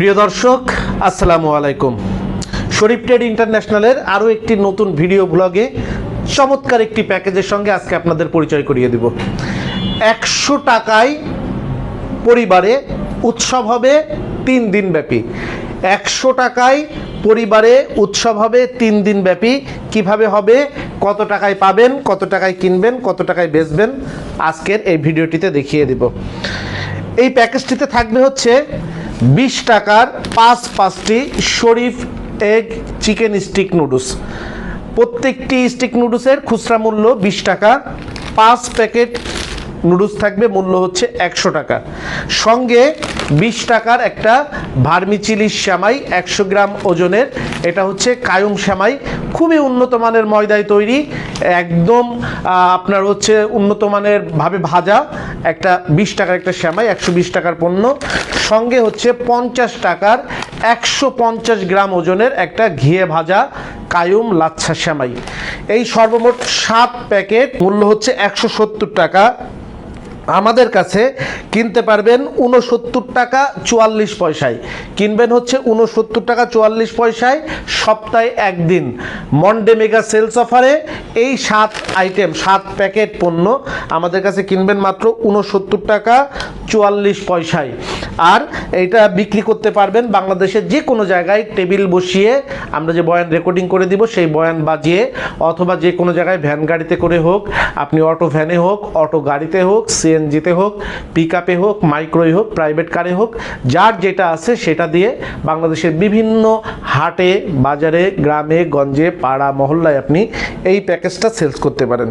প্রিয় দর্শক, আসসালামু আলাইকুম। শরীফ ট্রেড ইন্টারন্যাশনালের আরও একটি নতুন ভিডিও ব্লগে চমৎকার একটি প্যাকেজের সঙ্গে আজকে আপনাদের পরিচয় করিয়ে দিব। একশো টাকায় পরিবারে উৎসব হবে তিন দিন ব্যাপী একশো টাকায় পরিবারে উৎসব হবে তিন দিন ব্যাপী কীভাবে হবে, কত টাকায় পাবেন, কত টাকায় কিনবেন, কত টাকায় বেচবেন, আজকের এই ভিডিওটিতে দেখিয়ে দিব। এই প্যাকেজটিতে থাকবে হচ্ছে বিশ টাকার পাঁচ পাঁচটি Sharif egg chicken stick noodles. প্রত্যেকটি স্টিক নুডলসের খুচরা মূল্য বিশ টাকা, পাঁচ প্যাকেট নুডলস থাকবে, মূল্য হচ্ছে একশো টাকা। সঙ্গে বিশ টাকার একটা ভার্মিচিলি শ্যামাই একশো গ্রাম ওজনের, এটা হচ্ছে কায়ুম শ্যামাই, খুবই উন্নত মানের ময়দায় তৈরি, একদম আপনার হচ্ছে উন্নত মানের ভাবে ভাজা একটা বিশ টাকার একটা শ্যামাই, একশো বিশ টাকার পণ্য। সঙ্গে হচ্ছে পঞ্চাশ টাকার একশো পঞ্চাশ গ্রাম ওজনের একটা ঘিয়ে ভাজা কায়ুম লাচ্ছা শ্যামাই। এই সর্বমোট সাত প্যাকেট মূল্য হচ্ছে একশো সত্তর টাকা। আমাদের কাছে কিনতে পারবেন উনসত্তর টাকা চুয়াল্লিশ পয়সায়। কিনবেন হচ্ছে উনসত্তর টাকা চুয়াল্লিশ পয়সায় সপ্তাহে একদিন। মন্ডে মেগা সেলস অফারে এই সাত আইটেম সাত প্যাকেট পণ্য আমাদের কাছে কিনবেন মাত্র উনসত্তর টাকা চুয়াল্লিশ পয়সায়। আর এইটা বিক্রি করতে পারবেন বাংলাদেশের যে কোনো জায়গায় টেবিল বসিয়ে আমরা যে বয়ান রেকর্ডিং করে দিব, সেই বয়ান বাজিয়ে অথবা যে কোনো জায়গায় ভ্যান গাড়িতে করে হোক, আপনি অটো ভ্যানে হোক, অটো গাড়িতে হোক, সিএনজিতে হোক পিক আপে হোক, মাইক্রোয় হোক, প্রাইভেট কারে হোক, যার যেটা আছে সেটা দিয়ে বাংলাদেশের বিভিন্ন হাটে, বাজারে, গ্রামে, গঞ্জে, পাড়া, মহল্লায় আপনি এই প্যাকেজটা সেলস করতে পারেন।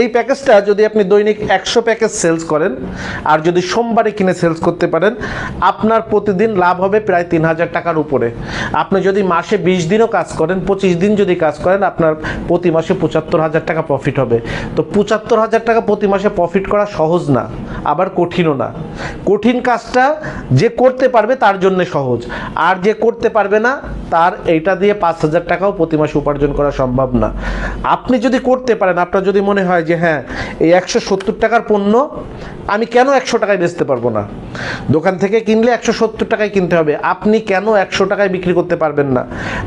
এই প্যাকেজটা যদি আপনি দৈনিক একশো প্যাকেজ সেলস করেন, আর যদি সোমবারে কিনে সেলস করতে পারেন আপনার প্রতিদিন লাভ হবে প্রায় তিন হাজার টাকার উপরে। আপনি যদি মাসে বিশ দিনও কাজ করেন, পঁচিশ দিন যদি কাজ করেন, আপনার প্রতি মাসে পঁচাত্তর হাজার টাকা প্রফিট হবে। তো পঁচাত্তর হাজার টাকা প্রতি মাসে প্রফিট করা সহজ না, আবার কঠিনও না। কঠিন কাজটা যে করতে পারবে তার জন্য সহজ। আর যে করতে পারবে না, তার এইটা দিয়ে পাঁচ হাজার টাকাও প্রতি মাসে উপার্জন করা সম্ভব না। আপনি যদি করতে পারেন, আপনার যদি মনে হয় যে হ্যাঁ এই একশো সত্তর টাকার পণ্য আমি কেন একশো টাকায় বেচতে পারব না? দোকান থেকে কিনলে একশো সত্তর টাকায় কিনতে হবে। আপনি কেন একশো টাকায় বিক্রি করতে পারবেন না?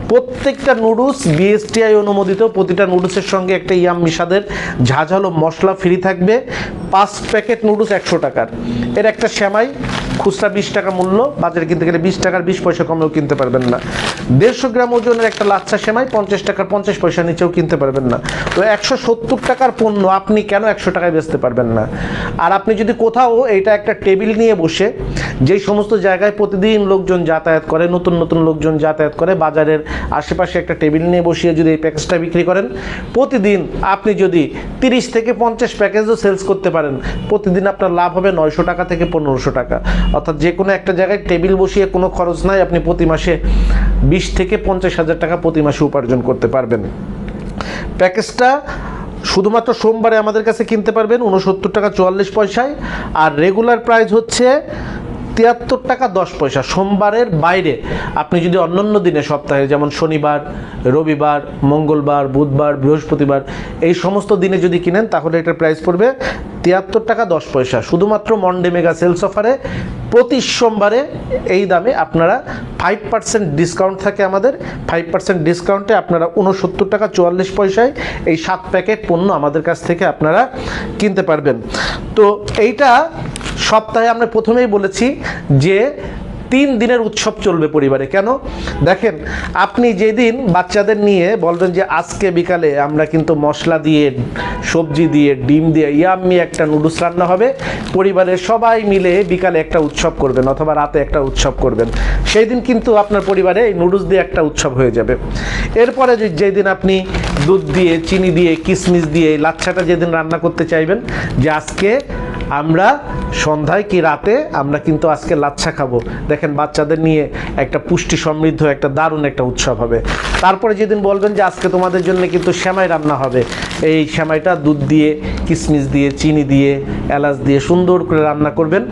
প্রত্যেকটা নুডলস বিএসটিআই অনুমোদিত, প্রতিটা নুডলসের সঙ্গে একটা ইয়াম মিশাদের ঝাঝালো মশলা ফ্রি থাকবে। পাঁচ প্যাকেট নুডলস একশো টাকার। এর একটা শ্যামাই খুচরা বিশ টাকা মূল্য, বাজারে কিনতে গেলে বিশ টাকার, বিশ পয়সা কমেও কিনতে পারবেন না। দেড়শো গ্রাম ওজনের একটা লাচ্ছা সেমাই, পঞ্চাশ টাকার পঞ্চাশ পয়সা নিচেও কিনতে পারবেন না। তো একশো সত্তর টাকার পণ্য আপনি কেন একশো টাকায় বেচতে পারবেন না? আর আপনি যদি কোথাও এটা একটা টেবিল নিয়ে বসে যেই সমস্ত জায়গায় প্রতিদিন লোকজন যাতায়াত করে, নতুন নতুন লোকজন যাতায়াত করে, বাজারের আশেপাশে একটা টেবিল নিয়ে বসিয়ে যদি এই প্যাকেজটা বিক্রি করেন, প্রতিদিন আপনি যদি তিরিশ থেকে পঞ্চাশ প্যাকেজও সেলস করতে পারেন, প্রতিদিন আপনার লাভ হবে নয়শো টাকা থেকে পনেরোশো টাকা। অর্থাৎ যে কোনো একটা জায়গায় টেবিল বসিয়ে কোনো খরচ নাই, আপনি প্রতি মাসে বিশ থেকে পঞ্চাশ হাজার টাকা প্রতি মাসে উপার্জন করতে পারবেন। প্যাকেজটা শুধুমাত্র সোমবারে আমাদের কাছে কিনতে পারবেন উনসত্তর টাকা চুয়াল্লিশ পয়সায়। আর রেগুলার প্রাইস হচ্ছে তিয়াত্তর টাকা দশ পয়সা। সোমবারের বাইরে আপনি যদি অন্যান্য দিনে সপ্তাহে, যেমন শনিবার, রবিবার, মঙ্গলবার, বুধবার, বৃহস্পতিবার, এই সমস্ত দিনে যদি কিনেন, তাহলে এটার প্রাইস পড়বে তিয়াত্তর টাকা দশ পয়সা। শুধুমাত্র মন্ডে মেগা সেলস অফারে প্রতি সোমবারে এই দামে আপনারা ফাইভ পার্সেন্ট ডিসকাউন্ট থাকে আমাদের। ফাইভ পার্সেন্ট ডিসকাউন্টে আপনারা উনসত্তর টাকা চুয়াল্লিশ পয়সায় এই সাত প্যাকেট পণ্য আমাদের কাছ থেকে আপনারা কিনতে পারবেন। তো এইটা সপ্তাহে আমরা প্রথমেই বলেছি যে তিন দিনের উৎসব চলবে পরিবারে। কেন? দেখেন, আপনি যেদিন বাচ্চাদের নিয়ে বলবেন যে আজকে বিকালে আমরা কিন্তু মশলা দিয়ে, সবজি দিয়ে, ডিম দিয়ে ইয়াম্মি একটা নুডলস রান্না হবে, পরিবারের সবাই মিলে বিকালে একটা উৎসব করবেন অথবা রাতে একটা উৎসব করবেন। সেই দিন কিন্তু আপনার পরিবারে এই নুডলস দিয়ে একটা উৎসব হয়ে যাবে। এরপরে যেদিন আপনি দুধ দিয়ে, চিনি দিয়ে কিশমিশ দিয়ে লাচ্ছাটা যেদিন রান্না করতে চাইবেন, যে আজকে আমরা সন্ধ্যায় কি রাতে? আমরা কিন্তু আজকে লাচ্ছা খাব। দেখেন বাচ্চাদের নিয়ে একটা পুষ্টি সমৃদ্ধ, একটা দারুণ একটা উৎসব হবে। তারপরে যেদিন বলবেন যে আজকে তোমাদের জন্য কিন্তু শ্যামাই রান্না হবে। এই শ্যামাইটা দুধ দিয়ে কিশমিশ দিয়ে, চিনি দিয়ে, এলাচ দিয়ে সুন্দর করে রান্না করবেন।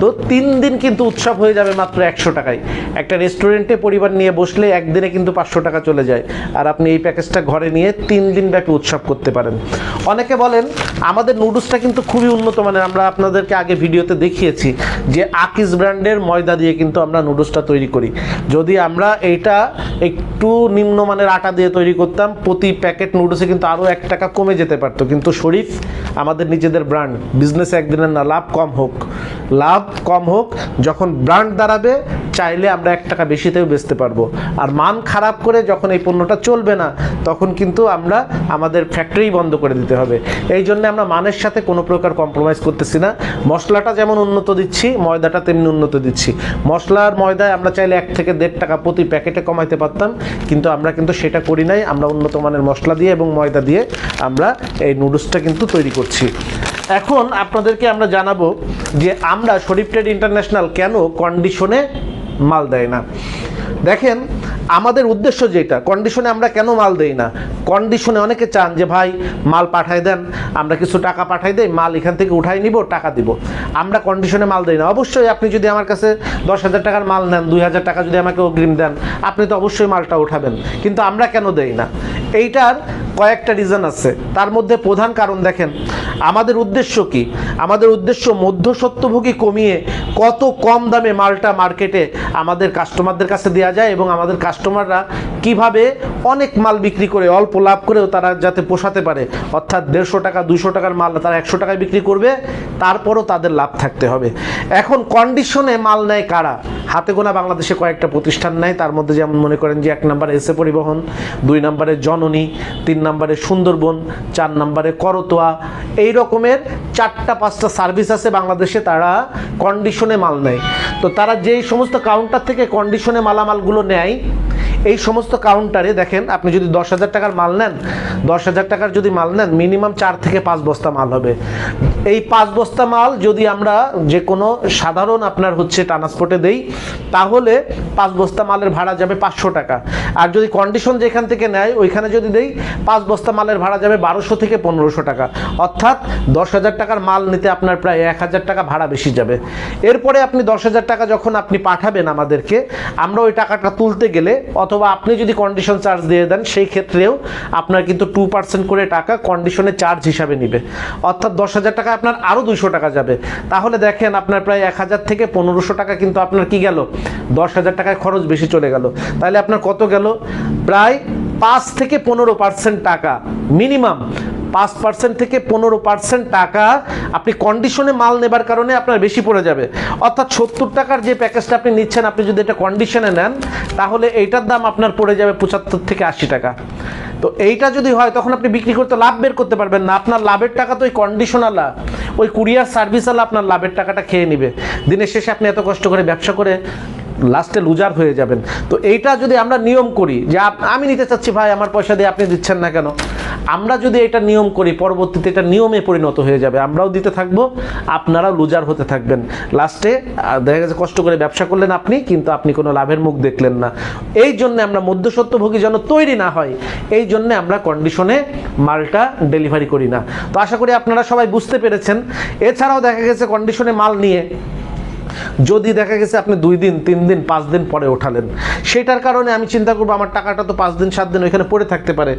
তো তিন দিন কিন্তু উৎসব হয়ে যাবে মাত্র একশো টাকায়। একটা রেস্টুরেন্টে পরিবার নিয়ে বসলে একদিনে কিন্তু পাঁচশো টাকা চলে যায়। আর আপনি এই প্যাকেজটা ঘরে নিয়ে তিন দিন ব্যাপী উৎসব করতে পারেন। অনেকে বলেন, আমাদের নুডলসটা কিন্তু খুবই উন্নত মানের। আমরা আপনাদেরকে আগে ভিডিওতে দেখিয়েছি যে আকিস ব্র্যান্ডের ময়দা দিয়ে কিন্তু আমরা নুডলসটা তৈরি করি। যদি আমরা এইটা একটু নিম্নমানের আটা দিয়ে তৈরি করতাম, প্রতি প্যাকেট নুডলসে কিন্তু আরও এক টাকা কমে যেতে পারতো। কিন্তু শরীফ আমাদের নিজেদের ব্র্যান্ড। বিজনেস একদিনের না, লাভ কম হোক। লাভ কম হোক, যখন ব্র্যান্ড দাঁড়াবে, চাইলে আমরা এক টাকা বেশিতেও বেচতে পারব। আর মান খারাপ করে যখন এই পণ্যটা চলবে না, তখন কিন্তু আমরা আমাদের ফ্যাক্টরি বন্ধ করে দিতে হবে। এই জন্য আমরা মানের সাথে কোনো প্রকার কম্প্রোমাইজ করতেছি না। মশলাটা যেমন উন্নত দিচ্ছি, ময়দাটা তেমনি উন্নত দিচ্ছি। মশলার ময়দায় আমরা চাইলে এক থেকে দেড় টাকা প্রতি প্যাকেটে কমাইতে পারতাম, কিন্তু আমরা কিন্তু সেটা করি নাই। আমরা উন্নত মানের মশলা দিয়ে এবং ময়দা দিয়ে আমরা এই নুডলসটা কিন্তু তৈরি করছি। এখন আপনাদেরকে আমরা জানাব যে আমরা শরীফ ট্রেড ইন্টারন্যাশনাল কেন কন্ডিশনে মাল দেয় না? দেখেন, আমাদের উদ্দেশ্য যেটা কন্ডিশনে আমরা কেন মাল দেই না? কন্ডিশনে অনেকে চান যে, ভাই, মাল পাঠাই দেন, আমরা কিছু টাকা পাঠাই দেই, মাল এখান থেকে উঠাই নিব, টাকা দিব। আমরা কন্ডিশনে মাল দেই না। অবশ্যই আপনি যদি আমার কাছে দশ হাজার টাকার মাল নেন, দুই হাজার টাকা যদি আমাকে অগ্রিম দেন, আপনি তো অবশ্যই মালটা উঠাবেন। কিন্তু আমরা কেন দেই না? এইটার কয়েকটা রিজন আছে। তার মধ্যে প্রধান কারণ দেখেন, আমাদের উদ্দেশ্য কি? আমাদের উদ্দেশ্য মধ্যসত্ত্বভোগী কমিয়ে কত কম দামে মালটা মার্কেটে আমাদের কাস্টমারদের কাছে দেওয়া যায় এবং আমাদের কাস্টমাররা কীভাবে অনেক মাল বিক্রি করে, অল্প লাভ করেও তারা যাতে পোষাতে পারে। অর্থাৎ দেড়শো টাকা দুশো টাকার মাল তারা একশো টাকায় বিক্রি করবে, তারপরও তাদের লাভ থাকতে হবে। এখন কন্ডিশনে মাল নেয় কারা? হাতে গোনা বাংলাদেশে কয়েকটা প্রতিষ্ঠান নেয়, তার মধ্যে যেমন মনে করেন যে এক নম্বরে এসে পরিবহন, দুই নম্বরে জননী, তিন নম্বরে সুন্দরবন, চার নম্বরে করতোয়া, এই রকমের চারটা, পাঁচটা সার্ভিস আছে বাংলাদেশে তারা কন্ডিশনে মাল নেয়। তো তারা যেই সমস্ত কাউন্টার থেকে কন্ডিশনে মালামালগুলো নেয়, এই সমস্ত কাউন্টারে দেখেন, আপনি যদি দশ হাজার টাকার মাল নেন, দশ হাজার টাকার যদি মাল নেন মিনিমাম চার থেকে পাঁচ বস্তা মাল হবে। এই পাঁচ বস্তা মাল যদি আমরা যে কোনো সাধারণ আপনার হচ্ছে ট্রান্সপোর্টে দেই, তাহলে পাঁচ বস্তা মালের ভাড়া যাবে পাঁচশো টাকা। আর যদি কন্ডিশন যেখান থেকে নেয়, ওইখানে যদি দেই, পাঁচ বস্তা মালের ভাড়া যাবে বারোশো থেকে পনেরোশো টাকা। অর্থাৎ দশ হাজার টাকার মাল নিতে আপনার প্রায় এক হাজার টাকা ভাড়া বেশি যাবে। এরপরে আপনি দশ হাজার টাকা যখন আপনি পাঠাবেন আমাদেরকে, আমরা ওই টাকাটা তুলতে গেলে অথবা আপনি যদি কন্ডিশন চার্জ দিয়ে দেন, সেই ক্ষেত্রেও আপনার কিন্তু টু পার্সেন্ট করে টাকা কন্ডিশনে চার্জ হিসাবে নিবে। অর্থাৎ দশ হাজার টাকা আপনার আরও দুশো টাকা যাবে। তাহলে দেখেন আপনার প্রায় এক হাজার থেকে পনেরোশো টাকা কিন্তু আপনার কি গেল? দশ হাজার টাকায় খরচ বেশি চলে গেল। তাহলে আপনার কত গেল? প্রায় পাঁচ থেকে পনেরো পার্সেন্ট টাকা। মিনিমাম পাঁচ পার্সেন্ট থেকে পনেরো পার্সেন্ট টাকা আপনি কন্ডিশনে মাল নেবার কারণে আপনার বেশি পড়ে যাবে। অর্থাৎ সত্তর টাকার যে প্যাকেজটা আপনি নিচ্ছেন, আপনি যদি এটা কন্ডিশনে নেন, তাহলে এইটার দাম আপনার পড়ে যাবে পঁচাত্তর থেকে আশি টাকা। তো এইটা যদি হয়, তখন আপনি বিক্রি করতে লাভ বের করতে পারবেন না। আপনার লাভের টাকা তো ওই কন্ডিশনালা ওই কুরিয়ার সার্ভিসওয়ালা আপনার লাভের টাকাটা খেয়ে নেবে। দিনের শেষে আপনি এত কষ্ট করে ব্যবসা করে লাস্টে লুজার হয়ে যাবেন। তো এইটা যদি আমরা নিয়ম করি যে আমি নিতে চাচ্ছি, ভাই, আমার পয়সা দিয়ে আপনি দিচ্ছেন না কেন? আমরা যদি এটা নিয়ম করি, পরবর্তীতে এটা নিয়মে পরিণত হয়ে যাবে, আমরাও দিতে থাকব, আপনারাও লুজার হতে থাকবেন। লাস্টে দেখা গেছে কষ্ট করে ব্যবসা করলেন আপনি, কিন্তু আপনি কোনো লাভের মুখ দেখলেন না। এই জন্য আমরা মধ্যসত্ত্বভোগী যেন তৈরি না হয়, এই জন্য আমরা কন্ডিশনে মালটা ডেলিভারি করি না। তো আশা করি আপনারা সবাই বুঝতে পেরেছেন। এছাড়াও দেখা গেছে কন্ডিশনে মাল নিয়ে যদি দেখা গেছে আপনি দুই দিন, তিন দিন, পাঁচ দিন পরে ওঠালেন, সেটার কারণে আমি চিন্তা করব আমার টাকাটা তো পাঁচ দিন, সাত দিন ওইখানে পড়ে থাকতে পারে।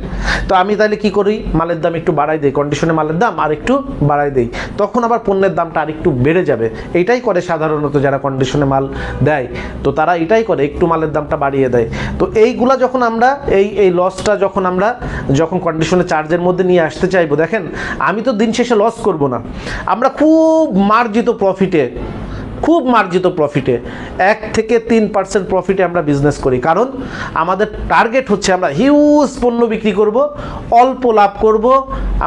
তো আমি তাহলে কি করি? মালের দাম একটু বাড়াই দিই কন্ডিশনে মালের দাম আর একটু বাড়াই দিই। তখন আবার পণ্যের দামটা আর একটু বেড়ে যাবে। এটাই করে সাধারণত যারা কন্ডিশনে মাল দেয়। তো তারা এটাই করে, একটু মালের দামটা বাড়িয়ে দেয়। তো এইগুলা যখন আমরা, এই এই লসটা যখন আমরা, যখন কন্ডিশনে চার্জের মধ্যে নিয়ে আসতে চাইব, দেখেন, আমি তো দিন শেষে লস করব না। আমরা খুব মার্জিত প্রফিটে খুব মার্জিত প্রফিটে এক থেকে তিন পার্সেন্ট প্রফিটে আমরা বিজনেস করি। কারণ আমাদের টার্গেট হচ্ছে আমরা হিউজ পণ্য বিক্রি করব, অল্প লাভ করব,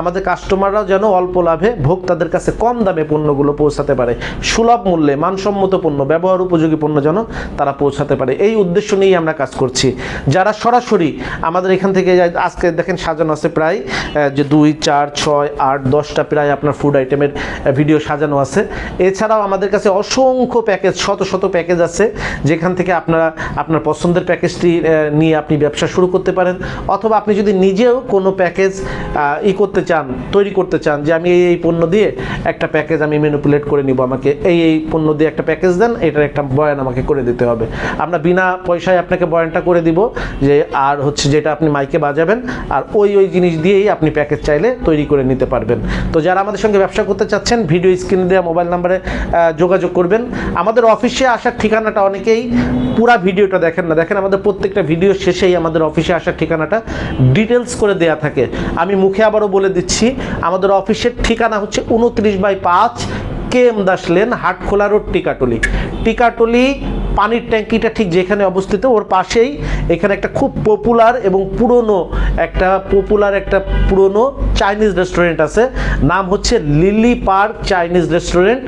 আমাদের কাস্টমাররাও যেন অল্প লাভে ভোক্তাদের কাছে কম দামে পণ্যগুলো পৌঁছাতে পারে। সুলভ মূল্যে মানসম্মত পণ্য, ব্যবহার উপযোগী পণ্য যেন তারা পৌঁছাতে পারে। এই উদ্দেশ্য নিয়েই আমরা কাজ করছি। যারা সরাসরি আমাদের এখান থেকে আজকে দেখেন সাজানো আছে প্রায় যে দুই, চার, ছয়, আট, দশটা প্রায় আপনার ফুড আইটেমের ভিডিও সাজানো আছে। এছাড়াও আমাদের কাছে অসংখ্য অসংখ্য প্যাকেজ শত শত প্যাকেজ আছে, যেখান থেকে আপনারা আপনার পছন্দের প্যাকেজটি নিয়ে আপনি ব্যবসা শুরু করতে পারেন। অথবা আপনি যদি নিজেও কোনো প্যাকেজ ই করতে চান, তৈরি করতে চান, যে আমি এই এই পণ্য দিয়ে একটা প্যাকেজ আমি ম্যানিপুলেট করে নিব, আমাকে এই এই পণ্য দিয়ে একটা প্যাকেজ দেন, এটার একটা বয়ান আমাকে করে দিতে হবে। আমরা বিনা পয়সায় আপনাকে বয়ানটা করে দিব, যে আর হচ্ছে যেটা আপনি মাইকে বাজাবেন, আর ওই ওই জিনিস দিয়েই আপনি প্যাকেজ চাইলে তৈরি করে নিতে পারবেন। তো যারা আমাদের সঙ্গে ব্যবসা করতে চাচ্ছেন ভিডিও স্ক্রিনে দেওয়া মোবাইল নাম্বারে যোগাযোগ করবেন। আমাদের অফিসে আসার ঠিকানাটা অনেকেই পুরা ভিডিওটা দেখেন না। দেখেন, আমাদের প্রত্যেকটা ভিডিও শেষেই আমাদের অফিসে আসার ঠিকানাটা ডিটেলস করে দেয়া থাকে। আমি মুখে আবারও বলে দিচ্ছি, আমাদের অফিসের ঠিকানা হচ্ছে উনত্রিশ বাই পাঁচ K M Das lane, Hatkhola road, Tikatuli. Tikatuli পানির ট্যাঙ্কিটা ঠিক যেখানে অবস্থিত, ওর পাশেই এখানে একটা খুব পপুলার এবং পুরনো একটা পপুলার একটা পুরনো চাইনিজ রেস্টুরেন্ট আছে। নাম হচ্ছে লিলি পার্ক চাইনিজ রেস্টুরেন্ট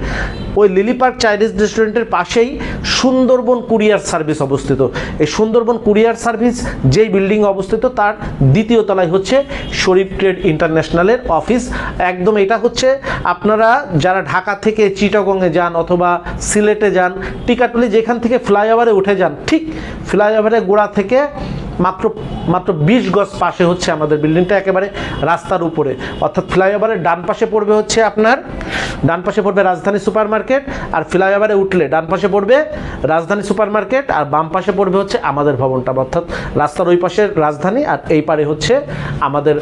ওই লিলি পার্ক চাইনিজ রেস্টুরেন্টের পাশেই সুন্দরবন কুরিয়ার সার্ভিস অবস্থিত। এই সুন্দরবন কুরিয়ার সার্ভিস যেই বিল্ডিং অবস্থিত, তার দ্বিতীয় তলায় হচ্ছে শরীফ ট্রেড ইন্টারন্যাশনালের অফিস। একদম এটা হচ্ছে আপনারা যারা ঢাকা থেকে চিটাগংয়ে যান অথবা সিলেটে যান টিকাটুলি যেখান থেকে ফ্লাইওভারে উঠে যান, ঠিক ফ্লাইওভারের গোড়া থেকে মাত্র মাত্র বিশ গজ পাশে হচ্ছে আমাদের বিল্ডিংটা একেবারে রাস্তার উপরে। অর্থাৎ ফ্লাইওভারের ডান পাশে পড়বে হচ্ছে আপনার ডান পাশে পড়বে রাজধানী সুপার মার্কেট আর ফ্লাইওভারে উঠলে ডান পাশে পড়বে রাজধানী সুপার মার্কেট আর বাম পাশে পড়বে হচ্ছে আমাদের ভবনটা। অর্থাৎ রাস্তার ওই পাশে রাজধানী, আর এই পারে হচ্ছে আমাদের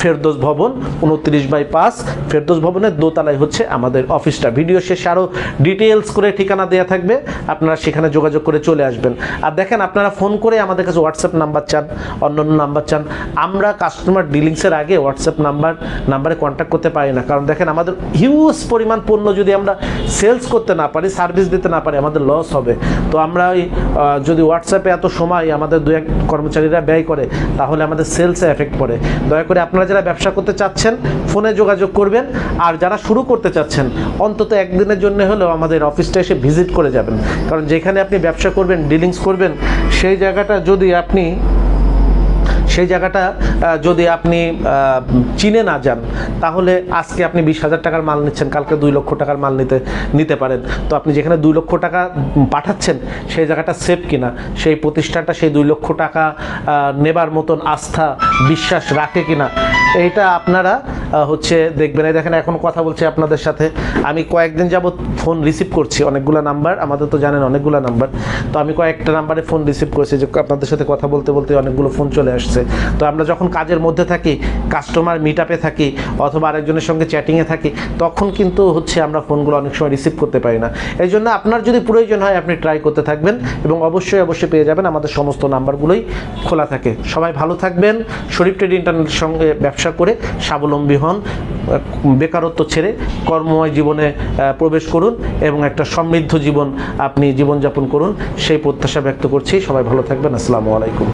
ফেরদোস ভবন, উনত্রিশ বাই পাঁচ। ফেরদোস ভবনের দোতলায় হচ্ছে আমাদের অফিসটা। ভিডিও শেষে আরও ডিটেলস করে ঠিকানা দেওয়া থাকবে। আপনারা সেখানে যোগাযোগ করে চলে আসবেন। আর দেখেন, আপনারা ফোন করে আমাদের কাছে হোয়াটসঅ্যাপ নাম্বার চান, অন্যান্য নাম্বার চান। আমরা কাস্টমার ডিলিংসের আগে হোয়াটসঅ্যাপ নাম্বার নাম্বারে কন্ট্যাক্ট করতে পারি না। কারণ দেখেন, আমাদের হিউজ পরিমাণ পণ্য যদি আমরা সেলস করতে না পারি সার্ভিস দিতে না পারি, আমাদের লস হবে। তো আমরা ওই যদি হোয়াটসঅ্যাপে এত সময় আমাদের দু এক কর্মচারীরা ব্যয় করে, তাহলে আমাদের সেলসে এফেক্ট পড়ে। দয়া করে আপনারা যারা ব্যবসা করতে চাচ্ছেন ফোনে যোগাযোগ করবেন। আর যারা শুরু করতে চাচ্ছেন, অন্তত একদিনের জন্য হলেও আমাদের অফিসটা এসে ভিজিট করে যাবেন। কারণ যেখানে আপনি ব্যবসা করবেন ডিলিংস করবেন, সেই জায়গাটা যদি আপনি সেই জায়গাটা যদি আপনি চিনে না যান, তাহলে আজকে আপনি বিশ হাজার টাকার মাল নিচ্ছেন, কালকে দুই লক্ষ টাকার মাল নিতে নিতে পারেন। তো আপনি যেখানে দুই লক্ষ টাকা পাঠাচ্ছেন, সেই জায়গাটা সেফ কিনা? সেই প্রতিষ্ঠানটা সেই দুই লক্ষ টাকা নেবার মতন আস্থা, বিশ্বাস রাখে কিনা? এইটা আপনারা হচ্ছে দেখবেন। এই দেখেন, এখন কথা বলছি আপনাদের সাথে। আমি কয়েকদিন যাবৎ ফোন রিসিভ করছি, অনেকগুলো নাম্বার। আমাদের তো জানেন অনেকগুলো নাম্বার। তো আমি কয়েকটা নাম্বারে ফোন রিসিভ করেছি, যে আপনাদের সাথে কথা বলতে বলতে অনেকগুলো ফোন চলে আসছে। তো আমরা যখন কাজের মধ্যে থাকি কাস্টমার মিট আপে থাকি, অথবা আরেকজনের সঙ্গে চ্যাটিংয়ে থাকি, তখন কিন্তু হচ্ছে আমরা ফোনগুলো অনেক সময় রিসিভ করতে পারি না। এই জন্য আপনার যদি প্রয়োজন হয়, আপনি ট্রাই করতে থাকবেন এবং অবশ্যই অবশ্যই পেয়ে যাবেন। আমাদের সমস্ত নাম্বারগুলোই খোলা থাকে। সবাই ভালো থাকবেন। শরীফ ট্রেড ইন্টারনেটের সঙ্গে ব্যবসা করে স্বাবলম্বী হন, বেকারত্ব ছেড়ে কর্মময় জীবনে প্রবেশ করুন এবং একটা সমৃদ্ধ জীবন আপনি জীবনযাপন করুন। সেই প্রত্যাশা ব্যক্ত করছি। সবাই ভালো থাকবেন। আসসালামু আলাইকুম।